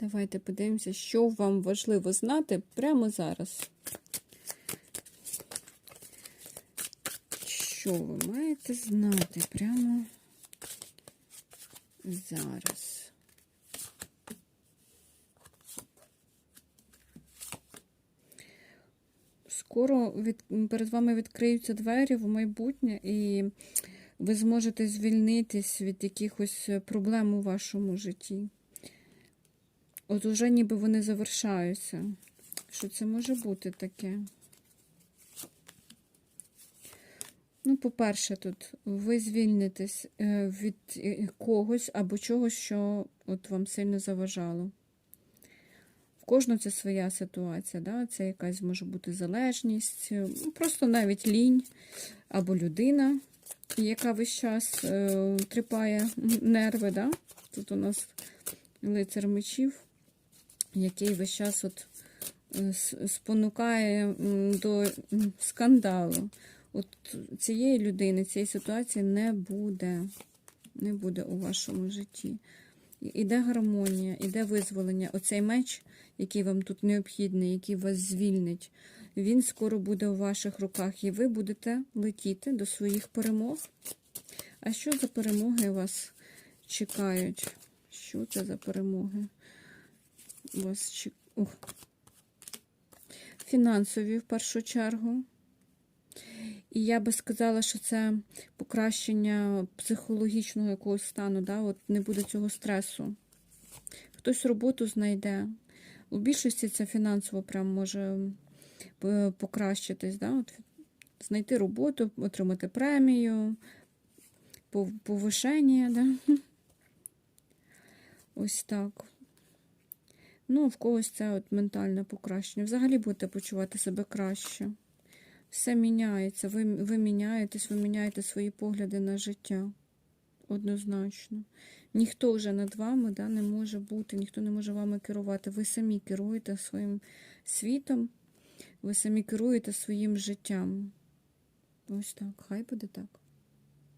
Давайте подивимося, що вам важливо знати прямо зараз. Що ви маєте знати прямо зараз? Скоро від, перед вами відкриються двері в майбутнє, і ви зможете звільнитись від якихось проблем у вашому житті. От уже ніби вони завершаються. Що це може бути таке? Ну, по-перше, тут ви звільнитесь е, від е, когось або чогось, що от вам сильно заважало. В кожного це своя ситуація, да? це якась може бути залежність, е, ну, просто навіть лінь або людина, яка весь час тріпає нерви. Да? Тут у нас лицар мечів, який весь час от, е, спонукає до скандалу. От цієї людини, цієї ситуації не буде. Не буде у вашому житті. Іде гармонія, іде визволення. Оцей меч, який вам тут необхідний, який вас звільнить, він скоро буде у ваших руках, і ви будете летіти до своїх перемог. А що за перемоги вас чекають? Що це за перемоги? Фінансові в першу чергу. І я би сказала, що це покращення психологічного якогось стану, да? От не буде цього стресу. Хтось роботу знайде. У більшості це фінансово прям може покращитись. Да? От знайти роботу, отримати премію, пов- повишення. Да? Ось так. Ну, в когось це от ментальне покращення. Взагалі будете почувати себе краще. Все міняється. Ви, ви міняєтесь, ви міняєте свої погляди на життя. Однозначно. Ніхто вже над вами да, не може бути, ніхто не може вами керувати. Ви самі керуєте своїм світом, ви самі керуєте своїм життям. Ось так. Хай буде так.